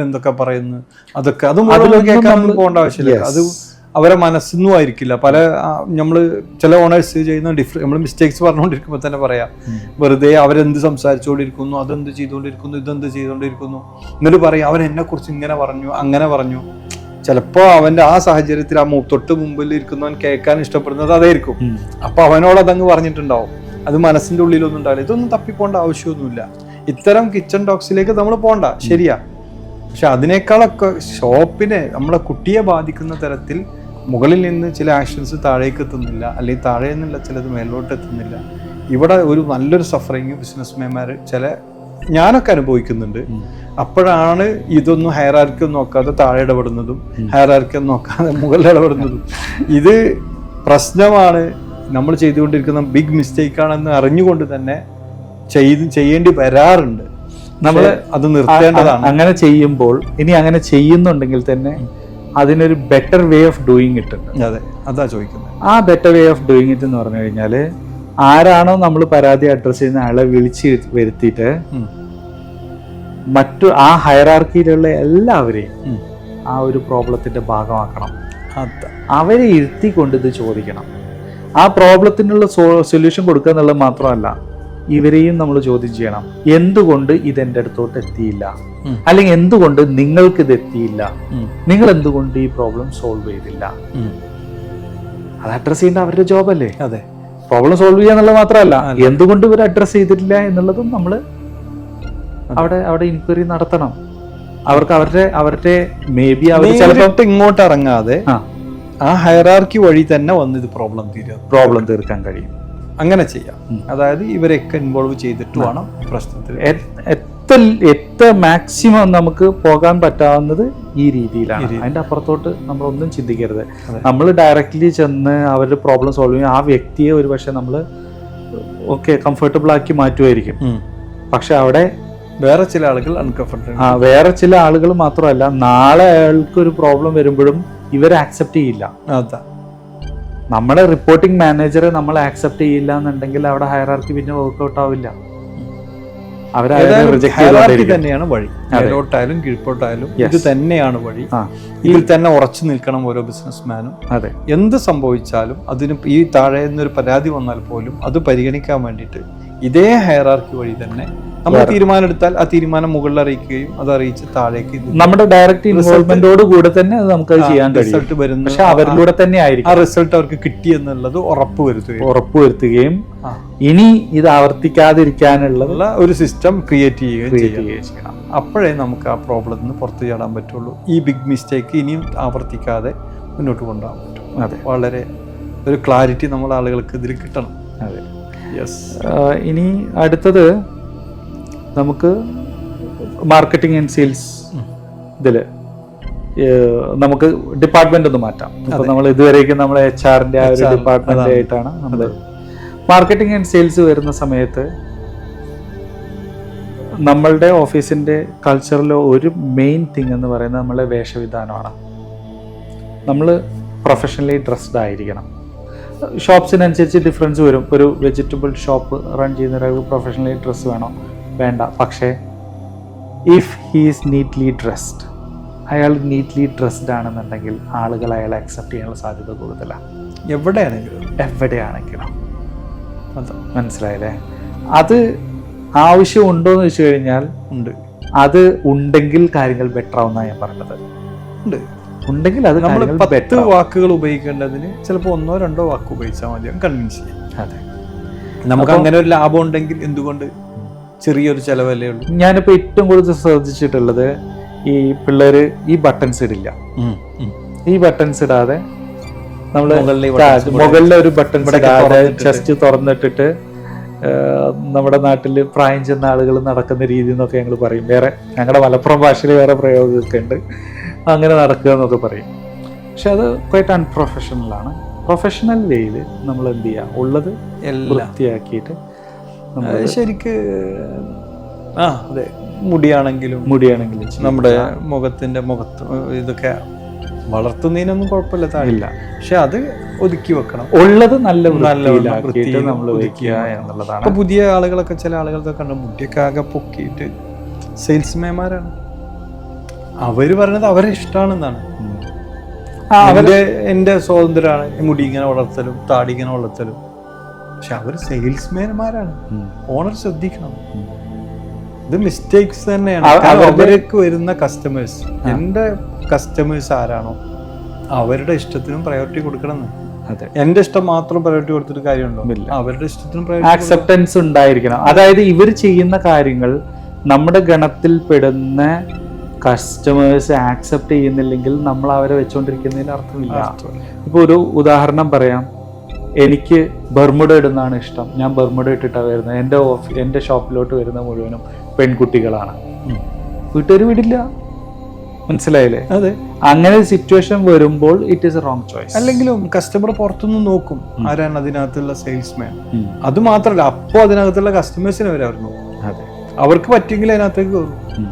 എന്തൊക്കെ പറയുന്നു? അതൊക്കെ അത് മുഴുവൻ കേൾക്കാൻ നമ്മൾ പോകേണ്ട ആവശ്യമില്ല. അത് അവരെ മനസ്സൊന്നും ആയിരിക്കില്ല. പല നമ്മൾ ചില ഓണേഴ്സ് ചെയ്യുന്ന ഡിഫറെ നമ്മൾ മിസ്റ്റേക്സ് പറഞ്ഞുകൊണ്ടിരിക്കുമ്പോൾ തന്നെ പറയാം. വെറുതെ അവരെന്ത് സംസാരിച്ചുകൊണ്ടിരിക്കുന്നു അതെന്ത് ചെയ്തുകൊണ്ടിരിക്കുന്നു ഇതെന്ത് ചെയ്തുകൊണ്ടിരിക്കുന്നു. എന്നിട്ട് പറയും അവൻ എന്നെ കുറിച്ച് ഇങ്ങനെ പറഞ്ഞു അങ്ങനെ പറഞ്ഞു. ചിലപ്പോൾ അവന്റെ ആ സാഹചര്യത്തിൽ ആ തൊട്ട് മുമ്പിൽ ഇരിക്കുന്നവൻ കേൾക്കാൻ ഇഷ്ടപ്പെടുന്നത് അതായിരിക്കും. അപ്പോൾ അപ്പൊ അവനോട് അതങ്ങ് പറഞ്ഞിട്ടുണ്ടാവും. അത് മനസ്സിന്റെ ഉള്ളിലൊന്നും ഉണ്ടാവില്ല. ഇതൊന്നും തപ്പിപ്പോണ്ട ആവശ്യമൊന്നുമില്ല. ഇത്തരം കിച്ചൺ ടോക്സിലേക്ക് നമ്മൾ പോണ്ട. ശരിയാ. പക്ഷെ അതിനേക്കാളൊക്കെ ഷോപ്പിനെ നമ്മളെ കുട്ടിയെ ബാധിക്കുന്ന തരത്തിൽ മുകളിൽ നിന്ന് ചില ആക്ഷൻസ് താഴേക്ക് എത്തുന്നില്ല അല്ലെങ്കിൽ താഴെ നിന്നുള്ള ചിലത് മേലോട്ട് എത്തുന്നില്ല ഇവിടെ ഒരു നല്ലൊരു സഫറിങ് ബിസിനസ്മാൻമാർ ചില ഞാനൊക്കെ അനുഭവിക്കുന്നുണ്ട്. അപ്പോഴാണ് ഇതൊന്നും ഹയറാർക്കി നോക്കാതെ താഴെ ഇടപെടുന്നതും. ഹയറാർക്കി നോക്കാതെ മുകളിൽ ഇടപെടുന്നതും. ഇത് പ്രശ്നമാണ്. നമ്മൾ ചെയ്തുകൊണ്ടിരിക്കുന്ന ബിഗ് മിസ്റ്റേക്കാണെന്ന് അറിഞ്ഞുകൊണ്ട് തന്നെ ചെയ്ത് ചെയ്യേണ്ടി വരാറുണ്ട്. നമ്മൾ അത് നിർത്തേണ്ടതാണ്. അങ്ങനെ ചെയ്യുമ്പോൾ ഇനി അങ്ങനെ ചെയ്യുന്നുണ്ടെങ്കിൽ തന്നെ അതിനൊരു ബെറ്റർ വേ ഓഫ് ഡൂയിങ് ഇട്ട് അതെ അതാ ചോദിക്കുന്നത്. ആ better way of doing it എന്ന് പറഞ്ഞു കഴിഞ്ഞാൽ ആരാണോ നമ്മൾ പരാതി അഡ്രസ് ചെയ്യുന്ന ആളെ വിളിച്ച് വരുത്തിയിട്ട് മറ്റു ആ ഹയറാർക്കിയിലുള്ള എല്ലാവരെയും ആ ഒരു പ്രോബ്ലത്തിന്റെ ഭാഗമാക്കണം. അവരെ ഇരുത്തിക്കൊണ്ട് ഇത് ചോദിക്കണം. ആ പ്രോബ്ലത്തിനുള്ള സൊല്യൂഷൻ കൊടുക്കുക എന്നുള്ളത് മാത്രമല്ല ഇവരെയും നമ്മൾ ചോദ്യം ചെയ്യണം. എന്തുകൊണ്ട് എന്റെ അടുത്തോട്ട് എത്തിയില്ല. അല്ലെങ്കിൽ എന്തുകൊണ്ട് നിങ്ങൾക്ക് ഇത് എത്തിയില്ല. നിങ്ങൾ എന്തുകൊണ്ട് ഈ പ്രോബ്ലം സോൾവ് ചെയ്തില്ല? അത് അഡ്രസ് ചെയ്യേണ്ട അവരുടെ അല്ലേ? അതെ. പ്രോബ്ലം സോൾവ് ചെയ്യുക എന്നുള്ളത് മാത്രമല്ല. എന്തുകൊണ്ട് ഇവർ അഡ്രസ് ചെയ്തിട്ടില്ല എന്നുള്ളതും നമ്മൾ അവിടെ അവിടെ ഇൻക്വയറി നടത്തണം. അവർക്ക് അവരുടെ അവരുടെ മേ ബി അവർ ചിലപ്പോൾ ഇങ്ങോട്ട് ഇറങ്ങാതെ ആ ഹയറാർക്കി വഴി തന്നെ വന്ന് ഇത് പ്രോബ്ലം തീരുക പ്രോബ്ലം തീർക്കാൻ കഴിയും. അങ്ങനെ ചെയ്യാം. അതായത് ഇവരെയൊക്കെ ഇൻവോൾവ് ചെയ്തിട്ട് വേണം പ്രശ്നത്തിൽ. എത്ര എത്ര മാക്സിമം നമുക്ക് പോകാൻ പറ്റാവുന്നത് ഈ രീതിയിലാണ്. അതിന്റെ അപ്പുറത്തോട്ട് നമ്മളൊന്നും ചിന്തിക്കരുത്. നമ്മൾ ഡയറക്റ്റ്ലി ചെന്ന് അവരുടെ പ്രോബ്ലം സോൾവ് ചെയ്യും. ആ വ്യക്തിയെ ഒരു പക്ഷെ നമ്മൾ ഓക്കെ കംഫർട്ടബിൾ ആക്കി മാറ്റുമായിരിക്കും. പക്ഷെ അവിടെ വേറെ ചില ആളുകൾ അൺകംഫർട്ടബിൾ ആ വേറെ ചില ആളുകൾ മാത്രമല്ല നാളെ അയാൾക്ക് ഒരു പ്രോബ്ലം വരുമ്പോഴും ഇവരെ ആക്സെപ്റ്റ് ചെയ്യില്ല. അതാ. നമ്മുടെ റിപ്പോർട്ടിംഗ് മാനേജർ നമ്മൾ ആക്സെപ്റ്റ് ചെയ്യില്ല എന്നുണ്ടെങ്കിൽ അവിടെ ഹയറാർക്കി പിന്നെ വർക്ക്ഔട്ട് ആവില്ല. തന്നെയാണ് വഴി. മേലോട്ടായാലും കീഴ്പോട്ടായാലും ഇത് തന്നെയാണ് വഴി. ഇതിൽ തന്നെ ഉറച്ചു നിൽക്കണം ഓരോ ബിസിനസ്മാനും അതെ. എന്ത് സംഭവിച്ചാലും അതിന് ഈ താഴെ നിന്നൊരു പരാതി വന്നാൽ പോലും അത് പരിഗണിക്കാൻ വേണ്ടിയിട്ട് ഇതേ ഹയറാർക്കി വഴി തന്നെ നമ്മൾ. തീരുമാനം എടുത്താൽ ആ തീരുമാനം മുകളിൽ അറിയിക്കുകയും അത് അറിയിച്ച് താഴേക്ക് നമ്മുടെ ഡയറക്റ്റ് ഇൻവോൾവ്മെന്റോട് കൂടെ തന്നെ നമുക്ക് ചെയ്യാൻ റിസൾട്ട് വരുന്ന പക്ഷെ അവരിലൂടെ തന്നെ ആയിരിക്കും ആ റിസൾട്ട് അവർക്ക് കിട്ടി എന്നുള്ളത് ഉറപ്പ് വരുത്തുകയും ഉറപ്പ് വരുത്തുകയും ഇനി ഇത് ആവർത്തിക്കാതിരിക്കാനുള്ള ഒരു സിസ്റ്റം ക്രിയേറ്റ് ചെയ്യുകയും ചെയ്യണം. അപ്പോഴേ നമുക്ക് ആ പ്രോബ്ലത്തിൽ നിന്ന് പുറത്തു ചാടാൻ പറ്റുള്ളൂ. ഈ ബിഗ് മിസ്റ്റേക്ക് ഇനിയും ആവർത്തിക്കാതെ മുന്നോട്ട് കൊണ്ടുപോകാൻ പറ്റും. അതെ. വളരെ ഒരു ക്ലാരിറ്റി നമ്മൾ ആളുകൾക്ക് ഇതിൽ കിട്ടണം. അതെ. യെസ് ഇനി അടുത്തത് നമുക്ക് മാർക്കറ്റിംഗ് ആൻഡ് സെയിൽസ് ഇതിൽ ഇതിൽ നമുക്ക് ഡിപ്പാർട്ട്മെന്റ് ഒന്ന് മാറ്റാം. അപ്പൊ നമ്മൾ ഇതുവരേക്കും നമ്മൾ എച്ച് ആറിന്റെ ആ ഒരു ഡിപ്പാർട്ട്മെന്റ് ആയിട്ടാണ് നമ്മൾ മാർക്കറ്റിംഗ് ആൻഡ് സെയിൽസ് വരുന്ന സമയത്ത് നമ്മളുടെ ഓഫീസിന്റെ കൾച്ചറിലെ ഒരു മെയിൻ തിങ് എന്ന് പറയുന്നത് നമ്മളെ വേഷവിധാനമാണ്. നമ്മൾ പ്രൊഫഷണലി ഡ്രസ്ഡ് ആയിരിക്കണം. ഷോപ്സിനനുസരിച്ച് ഡിഫറൻസ് വരും. ഒരു വെജിറ്റബിൾ ഷോപ്പ് റൺ ചെയ്യുന്ന ഒരാൾക്ക് പ്രൊഫഷണലി ഡ്രസ്സ് വേണോ. വേണ്ട. പക്ഷേ ഇഫ് ഹീസ് നീറ്റ്ലി ഡ്രസ്ഡ് അയാൾ നീറ്റ്ലി ഡ്രസ്ഡ് ആണെന്നുണ്ടെങ്കിൽ ആളുകൾ അയാളെ അക്സെപ്റ്റ് ചെയ്യാനുള്ള സാധ്യത കൂടുതലാണ് എവിടെയാണെങ്കിലും. എവിടെയാണെങ്കിലും. അത്. മനസ്സിലായില്ലേ? അത് ആവശ്യമുണ്ടോ എന്ന് വെച്ച് കഴിഞ്ഞാൽ ഉണ്ട്. അത് ഉണ്ടെങ്കിൽ കാര്യങ്ങൾ ബെറ്റർ ആവുന്ന ഞാൻ പറഞ്ഞത്. ഉണ്ട്. ഉണ്ടെങ്കിൽ അത് നമ്മൾ പത്ത് വാക്കുകൾ ഉപയോഗിക്കേണ്ടതിന് ചിലപ്പോൾ ഒന്നോ രണ്ടോ വാക്ക് ഉപയോഗിച്ചാൽ മതി. കൺവിൻസ് ചെയ്യാം. അതെ. നമുക്ക് അങ്ങനെ ഒരു ലാഭം ഉണ്ടെങ്കിൽ എന്തുകൊണ്ട്? ചെറിയൊരു ചെലവല്ലേ ഉള്ളൂ. ഞാനിപ്പോ ഏറ്റവും കൂടുതൽ ശ്രദ്ധിച്ചിട്ടുള്ളത് ഈ പിള്ളേര് ഈ ബട്ടൺസ് ഇടില്ല. ഈ ബട്ടൺസ് ഇടാതെ നമ്മൾ മുകളിലെ ഒരു ബട്ടൺ ഇടാതെ തുറന്നിട്ടിട്ട്. ചെസ്റ്റ് തുറന്നിട്ടിട്ട് നമ്മുടെ നാട്ടിൽ പ്രായം ചെന്ന ആളുകൾ നടക്കുന്ന രീതി എന്നൊക്കെ ഞങ്ങൾ പറയും. വേറെ ഞങ്ങളുടെ മലപ്പുറം ഭാഷയിൽ വേറെ പ്രയോഗമൊക്കെ ഉണ്ട്. അങ്ങനെ നടക്കുക എന്നൊക്കെ പറയും. പക്ഷെ അത് ക്വൈറ്റ് അൺപ്രൊഫഷണൽ ആണ്. പ്രൊഫഷണൽ വേയിൽ നമ്മൾ എന്ത് ചെയ്യുക ഉള്ളത് വൃത്തിയാക്കിയിട്ട് ശരിക്ക് ആ അതെ മുടിയാണെങ്കിലും മുടിയാണെങ്കിലും നമ്മുടെ മുഖത്തിന്റെ മുഖത്ത് ഇതൊക്കെ വളർത്തുന്നതിനൊന്നും കുഴപ്പമില്ല താഴില്ല പക്ഷെ അത് ഒതുക്കി വെക്കണം. ഉള്ളത് നല്ല നല്ല വൃത്തിയിൽ നമ്മൾ എന്നുള്ളതാണ്. ഇപ്പൊ പുതിയ ആളുകളൊക്കെ ചില ആളുകളൊക്കെ കണ്ട് മുടിയൊക്കെ ആകെ പൊക്കിയിട്ട് സെയിൽസ്മാൻമാരാണ്. അവർ പറയുന്നത് അവരെ ഇഷ്ടമാണെന്നാണ് ആ, എന്റെ എന്റെ സ്വാതന്ത്ര്യമാണ് മുടി ഇങ്ങനെ വളർത്തലും താടി ഇങ്ങനെ വളർത്തലും. പക്ഷെ അവർ സെയിൽസ്മാൻമാരാണ് ഓണർ ശ്രദ്ധിക്കണം. ഇത് മിസ്റ്റേക്സ് തന്നെയാണ്. അവ- അവർക്ക് വരുന്ന കസ്റ്റമേഴ്സ് എന്റെ കസ്റ്റമേഴ്സ് ആരാണോ അവരുടെ ഇഷ്ടത്തിനും പ്രയോറിറ്റി കൊടുക്കണം. അതെ. എന്റെ ഇഷ്ടം മാത്രം പ്രയോറിറ്റി കൊടുത്തിട്ട് കാര്യമുണ്ടോ? അവരുടെ ഇഷ്ടത്തിനും ആക്സെപ്റ്റൻസ് ഉണ്ടായിരിക്കണം. അതായത് ഇവർ ചെയ്യുന്ന കാര്യങ്ങൾ നമ്മുടെ ഗണത്തിൽ പെടുന്ന കസ്റ്റമേഴ്സ് ആക്സെപ്റ്റ് ചെയ്യുന്നില്ലെങ്കിൽ നമ്മൾ അവരെ വെച്ചുകൊണ്ടിരിക്കുന്നതിന് അർത്ഥമില്ല. ഇപ്പൊ ഒരു ഉദാഹരണം പറയാം. എനിക്ക് ബർമുഡ ഇടുന്നതാണ് ഇഷ്ടം. ഞാൻ ബർമുഡ ഇട്ടിട്ടാണ് വരുന്നത്. എന്റെ ഓഫ് എന്റെ ഷോപ്പിലോട്ട് വരുന്ന മുഴുവനും പെൺകുട്ടികളാണ്. വീട്ടുകാർ വിടില്ല. മനസ്സിലായില്ലേ? അതെ. അങ്ങനെ സിറ്റുവേഷൻ വരുമ്പോൾ it is a wrong choice അല്ലെങ്കിലും കസ്റ്റമർ പുറത്തുനിന്ന് നോക്കും. ആരാണ് അതിനകത്തുള്ള സെയിൽസ്മാൻ അത് മാത്രമല്ല അപ്പോൾ അതിനകത്തുള്ള കസ്റ്റമേഴ്സിനെ വരെ അവർ നോക്കും അതെ. അവർക്ക് പറ്റുമെങ്കിൽ അതിനകത്തേക്ക് കയറും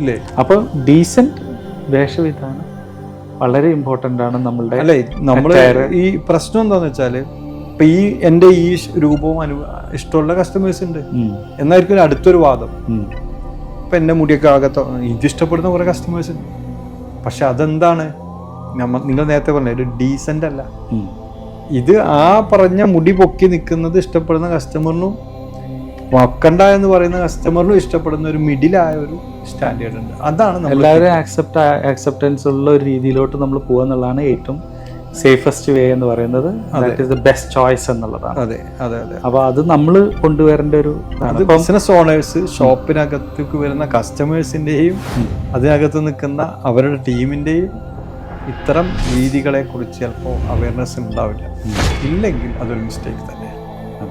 ഇല്ലേ? അപ്പോൾ ഡീസന്റ് വേഷവിധാനം. വളരെ ഇമ്പോർട്ടന്റ് ആണ് നമ്മളുടെ അല്ലേ നമ്മൾ ഈ പ്രശ്നം എന്താണെന്ന് വെച്ചാൽ ഇപ്പൊ ഈ എന്റെ ഈ രൂപവും അനു ഇഷ്ടമുള്ള കസ്റ്റമേഴ്സ് ഉണ്ട്. എന്നായിരിക്കും അടുത്തൊരു വാദം. ഇപ്പൊ എന്റെ മുടിയൊക്കെ ആകത്ത ഇത് ഇഷ്ടപ്പെടുന്ന കുറെ കസ്റ്റമേഴ്സ് ഉണ്ട്. പക്ഷെ അതെന്താണ്? നമ്മ നിങ്ങൾ നേരത്തെ പറഞ്ഞ ഒരു ഡീസന്റ് അല്ല. ഇത് ആ പറഞ്ഞ മുടി പൊക്കി നിൽക്കുന്നത് ഇഷ്ടപ്പെടുന്ന കസ്റ്റമറിനും വക്കണ്ട എന്ന് പറയുന്ന കസ്റ്റമറിനും ഇഷ്ടപ്പെടുന്ന ഒരു മിഡിലായ ഒരു സ്റ്റാൻഡേർഡ് ഉണ്ട്. അതാണ് എല്ലാവരും ആക്സെപ്റ്റ് ആക്സെപ്റ്റൻസ് ഉള്ള ഒരു രീതിയിലോട്ട് നമ്മൾ പോകുക എന്നുള്ളതാണ് ഏറ്റവും സേഫസ്റ്റ് വേ എന്ന് പറയുന്നത്. That is the best choice എന്നുള്ളതാണ്. അതെ അതെ അതെ. അപ്പോൾ അത് നമ്മൾ കൊണ്ടുവരേണ്ട ഒരു ബിസിനസ് ഓണേഴ്സ് ഷോപ്പിനകത്തേക്ക് വരുന്ന കസ്റ്റമേഴ്സിന്റെയും അതിനകത്ത് നിൽക്കുന്ന അവരുടെ ടീമിന്റെയും ഇത്തരം രീതികളെ കുറിച്ച് ചിലപ്പോൾ അവയർനെസ് ഉണ്ടാവില്ല ഇല്ലെങ്കിൽ അതൊരു മിസ്റ്റേക്ക് തന്നെ